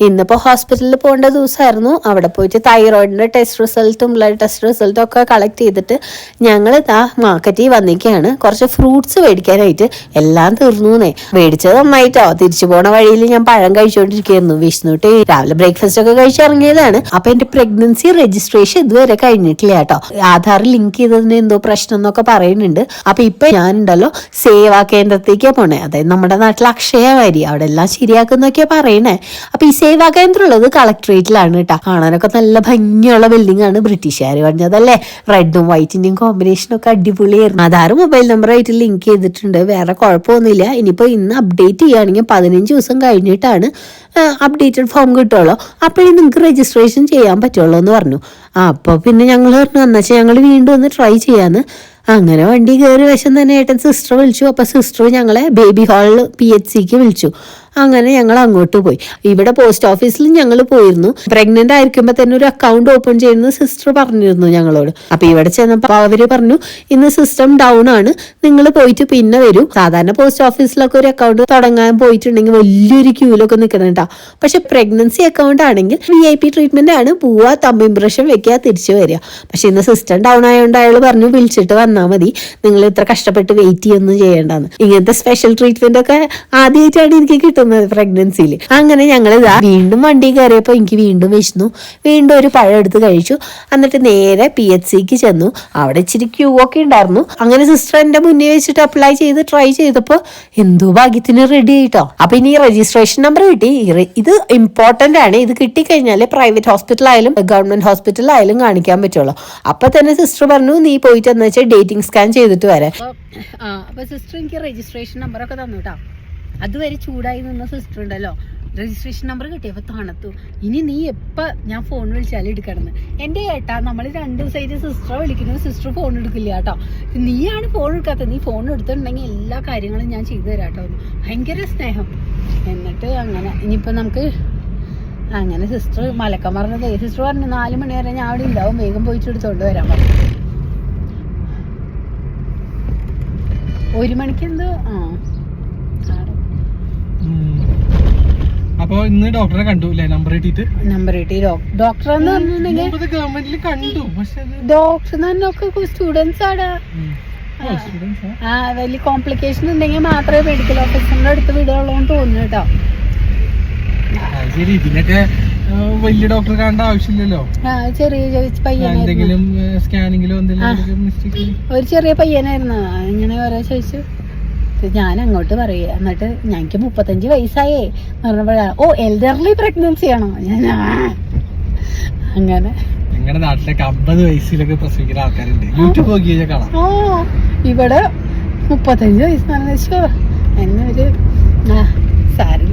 ഇന്നിപ്പോ ഹോസ്പിറ്റലിൽ പോകേണ്ട ദിവസമായിരുന്നു അവിടെ പോയിട്ട് തൈറോയിഡിന്റെ ടെസ്റ്റ് റിസൾട്ടും ബ്ലഡ് ടെസ്റ്റ് റിസൾട്ടും ഒക്കെ കളക്ട് ചെയ്തിട്ട് ഞങ്ങൾ ഇതാ മാർക്കറ്റിൽ വന്നിരിക്കുകയാണ്. കുറച്ച് ഫ്രൂട്ട്സ് മേടിക്കാനായിട്ട്. എല്ലാം തീർന്നുന്നേ മേടിച്ചത് നന്നായിട്ടോ? തിരിച്ചു പോണ വഴിയിൽ ഞാൻ പഴം കഴിച്ചുകൊണ്ടിരിക്കുകയായിരുന്നു വിഷ്ണുട്ടി രാവിലെ ബ്രേക്ക്ഫാസ്റ്റ് ഒക്കെ കഴിച്ചിറങ്ങിയതാണ് അപ്പൊ എന്റെ പ്രഗ്നൻസി രജിസ്ട്രേഷൻ ഇതുവരെ കഴിഞ്ഞിട്ടില്ല കേട്ടോ. ആധാർ ലിങ്ക് ചെയ്തതിന് എന്തോ പ്രശ്നം എന്നൊക്കെ പറയുന്നുണ്ട്. അപ്പൊ ഇപ്പൊ ഞാനുണ്ടല്ലോ സേവാ കേന്ദ്രത്തേക്കാ പോണേ. അതായത് നമ്മുടെ നാട്ടിൽ അക്ഷയ വാരി. അവിടെ എല്ലാം ശരിയാക്കുന്നൊക്കെയാ പറയണേ. അപ്പൊ ഈ സേവാ കേന്ദ്രം ഉള്ളത് കളക്ടറേറ്റിലാണ് കേട്ടോ കാണാനൊക്കെ നല്ല ഭംഗിയുള്ള ബിൽഡിംഗ് ആണ് ബ്രിട്ടീഷുകാർ പറഞ്ഞതല്ലേ റെഡും വൈറ്റിന്റെയും കോമ്പിനേഷനും ഒക്കെ അടിപൊളിയായിരുന്നു. ആധാർ മൊബൈൽ നമ്പർ ആയിട്ട് ലിങ്ക് ചെയ്തിട്ടുണ്ട്. വേറെ കുഴപ്പമൊന്നുമില്ല. ഇനിയിപ്പോ ഇന്ന് അപ്ഡേറ്റ് ചെയ്യുകയാണെങ്കിൽ പതിനഞ്ച് ദിവസം കഴിഞ്ഞിട്ടാണ് അപ്ഡേറ്റഡ് ഫോം കിട്ടുള്ളൂ. അപ്പോഴേ നിങ്ങൾക്ക് രജിസ്ട്രേഷൻ ചെയ്യാൻ പറ്റുള്ളൂ എന്ന് പറഞ്ഞു അപ്പോൾ പിന്നെ ഞങ്ങൾ പറഞ്ഞു എന്നുവെച്ചാൽ ഞങ്ങൾ വീണ്ടും ഒന്ന് ട്രൈ ചെയ്യാന്ന്. അങ്ങനെ വണ്ടി കയറി വശം തന്നെ ഏട്ടൻ സിസ്റ്റർ വിളിച്ചു. അപ്പോൾ സിസ്റ്റർ ഞങ്ങളെ ബേബി ഹാളിൽ പി എച്ച് സിക്ക് വിളിച്ചു. അങ്ങനെ ഞങ്ങൾ അങ്ങോട്ട് പോയി. ഇവിടെ പോസ്റ്റ് ഓഫീസിൽ ഞങ്ങൾ പോയിരുന്നു. പ്രഗ്നന്റ് ആയിരിക്കുമ്പോൾ തന്നെ ഒരു അക്കൗണ്ട് ഓപ്പൺ ചെയ്യുന്നത് സിസ്റ്റർ പറഞ്ഞിരുന്നു ഞങ്ങളോട്. അപ്പം ഇവിടെ ചെന്നപ്പോൾ അവർ പറഞ്ഞു ഇന്ന് സിസ്റ്റം ഡൗൺ ആണ്. നിങ്ങൾ പോയിട്ട് പിന്നെ വരും. സാധാരണ പോസ്റ്റ് ഓഫീസിലൊക്കെ ഒരു അക്കൗണ്ട് തുടങ്ങാൻ പോയിട്ടുണ്ടെങ്കിൽ വലിയൊരു ക്യൂലൊക്കെ നിൽക്കണം പക്ഷെ പ്രഗ്നൻസി അക്കൗണ്ട് ആണെങ്കിൽ വി ഐ പി ട്രീറ്റ്മെന്റ് ആണ്. പോവാ തമ്പ് ഇംപ്രഷൻ വെക്കുക തിരിച്ചു വരിക. പക്ഷെ ഇന്ന് സിസ്റ്റം ഡൗൺ ആയതുകൊണ്ട് അയാൾ പറഞ്ഞു വിളിച്ചിട്ട് വന്നാൽ മതി. നിങ്ങൾ ഇത്ര കഷ്ടപ്പെട്ട് വെയിറ്റ് ചെയ്യൊന്നും ചെയ്യേണ്ടെന്ന്. ഇങ്ങനത്തെ സ്പെഷ്യൽ ട്രീറ്റ്മെന്റ് ഒക്കെ ആദ്യമായിട്ടാണ് എനിക്ക് കിട്ടുന്നത് പ്രഗ്നൻസിയിൽ അങ്ങനെ ഞങ്ങൾ വീണ്ടും വണ്ടി കയറിയപ്പോൾ എനിക്ക് വീണ്ടും വിശന്നു. വീണ്ടും ഒരു പഴം എടുത്ത് കഴിച്ചു. എന്നിട്ട് നേരെ പി എച്ച് സിക്ക് ചെന്നു. അവിടെ ഇച്ചിരി ക്യൂ ഒക്കെ ഉണ്ടായിരുന്നു. അങ്ങനെ സിസ്റ്റർ എന്റെ മുന്നേ വെച്ചിട്ട് അപ്ലൈ ചെയ്ത് ട്രൈ ചെയ്തപ്പോൾ എന്തോ ഭാഗ്യത്തിന് റെഡി ആയിട്ടോ. അപ്പൊ ഇനി രജിസ്ട്രേഷൻ നമ്പർ കിട്ടി. ഇത് ഇമ്പോർട്ടന്റ് ആണ്. ഇത് കിട്ടിക്കഴിഞ്ഞാൽ പ്രൈവറ്റ് ഹോസ്പിറ്റലായാലും ഗവൺമെന്റ് ഹോസ്പിറ്റലായാലും കാണിക്കാൻ പറ്റുള്ളൂ. അപ്പൊ തന്നെ സിസ്റ്റർ പറഞ്ഞു നീ പോയിട്ട് എന്ന് വെച്ചാൽ ഡേറ്റിംഗ് സ്കാൻ ചെയ്തിട്ട് വരാം. അപ്പൊ സിസ്റ്റർ എനിക്ക് രജിസ്ട്രേഷൻ നമ്പർ ഒക്കെ തന്നു കേട്ടോ അതുവരെ ചൂടായി നിന്ന സിസ്റ്റർ ഉണ്ടല്ലോ. രജിസ്ട്രേഷൻ നമ്പർ കിട്ടിയപ്പോ തണുത്തു. ഇനി നീ എപ്പ ഞാൻ ഫോൺ വിളിച്ചാലും എടുക്കണമെന്ന്. എന്റെ ഏട്ടാ നമ്മൾ രണ്ട് ദിവസമായിട്ട് സിസ്റ്ററെ വിളിക്കുന്നു. സിസ്റ്റർ ഫോൺ എടുക്കില്ല കേട്ടോ നീയാണ് ഫോൺ എടുക്കാത്തത്. നീ ഫോൺ എടുത്തിട്ടുണ്ടെങ്കിൽ എല്ലാ കാര്യങ്ങളും ഞാൻ ചെയ്തു തരാം കേട്ടോ ഭയങ്കര സ്നേഹം. എന്നിട്ട് അങ്ങനെ ഇനിയിപ്പോ നമുക്ക് അങ്ങനെ സിസ്റ്റർ മലക്കം പറഞ്ഞത് സിസ്റ്റർ പറഞ്ഞു നാല് മണി വരെ ഞാൻ അവിടെ ഉണ്ടാവും. വേഗം പോയിട്ട് എടുത്തോണ്ട് വരാൻ പറഞ്ഞു. ഒരു മണിക്ക് എന്തോ ആ ആടെ. അപ്പൊ ഇന്ന് ഡോക്ടറെ കണ്ടു അല്ലേ നമ്പർ കിട്ടിയിട്ട്? നമ്പർ കിട്ടി. ഡോക്ടർ എന്ന് പറഞ്ഞിട്ടുണ്ടെങ്കിൽ ഗവൺമെന്റിൽ കണ്ടു. പക്ഷെ ഡോക്ടർ പറഞ്ഞൊക്കെ സ്റ്റുഡൻസ് students ആ? വലിയ കോംപ്ലിക്കേഷൻ ഉണ്ടെങ്കിൽ മാത്രമേ മെഡിക്കൽ ഓഫീസറിന്റെ അടുത്ത് വിടുകയുള്ളൂ തോന്നുന്നു കേട്ടോ. ശരി. ഇതിനൊക്കെ വലിയ ഡോക്ടർ കാണേണ്ട ആവശ്യമില്ലല്ലോ? ചെറിയ എന്തെങ്കിലും സ്കാനിങ്ങിലോ എന്തെങ്കിലും ഒരു ചെറിയ പയ്യനായിരുന്നു. ഇങ്ങനെ ഓരോ ചോദിച്ചു. ഞാൻ അങ്ങോട്ട് പറയുക. എന്നിട്ട് ഞങ്ങൾക്ക് മുപ്പത്തഞ്ച് വയസ്സായേ. പറഞ്ഞപ്പോഴാ ഓ എൽഡർലി പ്രഗ്നൻസി ആണോ? ഞാൻ അങ്ങനെ. ഞങ്ങളുടെ നാട്ടിലൊക്കെ അമ്പത് വയസ്സിലൊക്കെ പ്രസവിക്കുന്ന ആൾക്കാരുണ്ട്. യൂട്യൂബ് നോക്കി കഴിഞ്ഞാൽ കാണാം. ഓ ഇവിടെ മുപ്പത്തഞ്ച് വയസ്സാണെന്ന് വെച്ചോ എന്നെ ഒരു ആ സാരി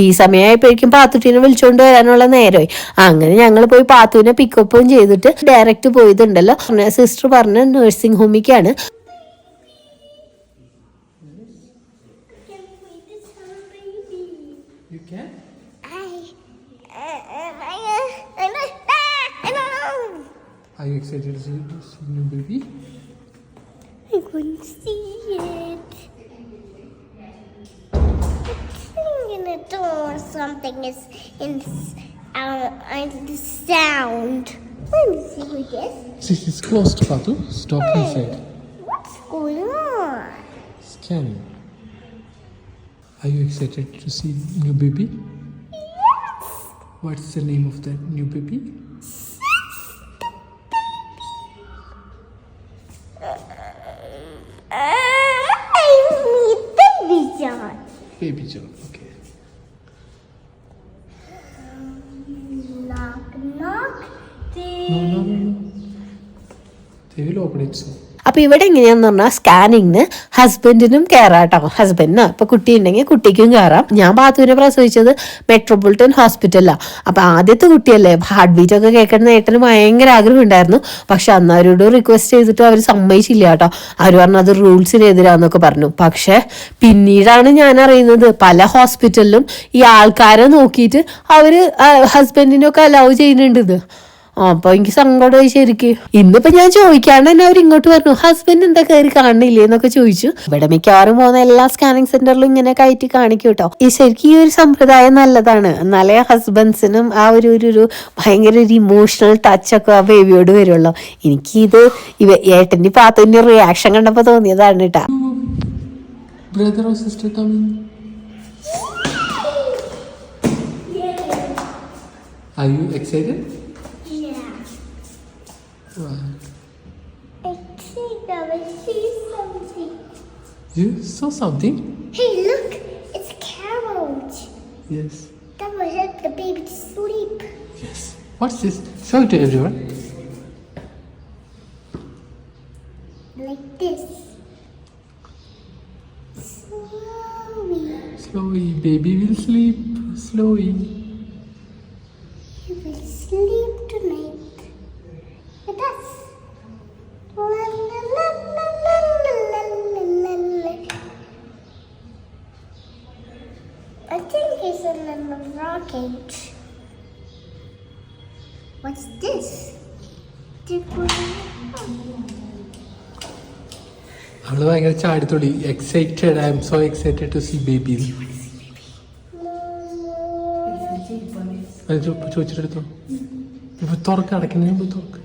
ഈ സമയമായപ്പോഴേക്കും പാത്തുട്ടീനെ വിളിച്ചുകൊണ്ട് വരാനുള്ള നേരമായി അങ്ങനെ ഞങ്ങൾ പോയി പാത്തുവിനെ പിക്കപ്പും ചെയ്തിട്ട് ഡയറക്റ്റ് പോയതുണ്ടല്ലോ സിസ്റ്റർ പറഞ്ഞ നഴ്സിംഗ് ഹോമിക്കാണ് You can? Are you excited to see, to see new baby? I couldn't see it. The door, or something is in uh, the sound. Let me see what it is. This is closed, Patu. Stop inside. What's going on? Scanning. Are you excited to see new baby? Yes. What's the name of that new baby? Uh, baby John. Baby John. They will open it soon. അപ്പൊ ഇവിടെ എങ്ങനെയാന്ന് പറഞ്ഞാൽ സ്കാനിങ്ങിന് ഹസ്ബൻഡിനും കയറാട്ടോ ഹസ്ബൻഡിന് ഇപ്പൊ കുട്ടി ഉണ്ടെങ്കിൽ കുട്ടിക്കും കയറാം ഞാൻ ബാത്തുവിനെ പ്രസവിച്ചത് മെട്രോപൊളിറ്റൻ ഹോസ്പിറ്റലിലാണ് അപ്പൊ ആദ്യത്തെ കുട്ടിയല്ലേ? ഹാർട്ട് ബീറ്റ് ഒക്കെ കേൾക്കുന്ന ഏട്ടന് ഭയങ്കര ആഗ്രഹം ഉണ്ടായിരുന്നു. പക്ഷെ അന്ന് അവരോട് റിക്വസ്റ്റ് ചെയ്തിട്ട് അവർ സമ്മതിച്ചില്ല കേട്ടോ. അവർ പറഞ്ഞു അത് റൂൾസിനെതിരാന്നൊക്കെ പറഞ്ഞു. പക്ഷെ പിന്നീടാണ് ഞാൻ അറിയുന്നത് പല ഹോസ്പിറ്റലിലും ഈ ആൾക്കാരെ നോക്കിയിട്ട് അവർ ഹസ്ബൻഡിനൊക്കെ അലൗ ചെയ്യുന്നുണ്ട് അപ്പൊ എനിക്ക് സങ്കടമായി ശരിക്ക്. ഇന്നിപ്പോ ഞാൻ ചോദിക്കാണ്ട് തന്നെ അവർ ഇങ്ങോട്ട് പറഞ്ഞു ഹസ്ബൻഡ് എന്താ കയറി കാണില്ലേ എന്നൊക്കെ ചോദിച്ചു. ഇവിടെ മിക്കവാറും പോകുന്ന എല്ലാ സ്കാനിങ് സെന്ററിലും ഇങ്ങനെ കയറ്റി കാണിക്കും കേട്ടോ ഈ ശരിക്കും ഈ ഒരു സമ്പ്രദായം നല്ലതാണ്. എന്നാലേ ഹസ്ബൻഡ്സിനും ആ ഒരു ഒരു ഭയങ്കര ഒരു ഇമോഷണൽ ടച്ച് ഒക്കെ ആ ബേബിയോട് വരുള്ളൂ. ഇത് ഇവ ഏട്ടന്റെ പാത്തിന്റെ റിയാക്ഷൻ കണ്ടപ്പോ തോന്നിയതാണ് കേട്ടാ brother or sister Are you excited? Something. You saw something? Hey, look! It's a carrot. Yes. That will help the baby to sleep. Yes. What's this? Show it to everyone. Like this. Slowly. Slowly, baby will sleep. Slowly. I think it's a little rocket. What's this? അവൾ ഭയങ്കര ചാടിത്തൊടി excited I am so excited to see baby ചോദിച്ചിട്ടെടുത്തോ ഇപ്പൊ തുറക്ക് അടയ്ക്കുന്നതിന് മുമ്പ് തുറക്ക്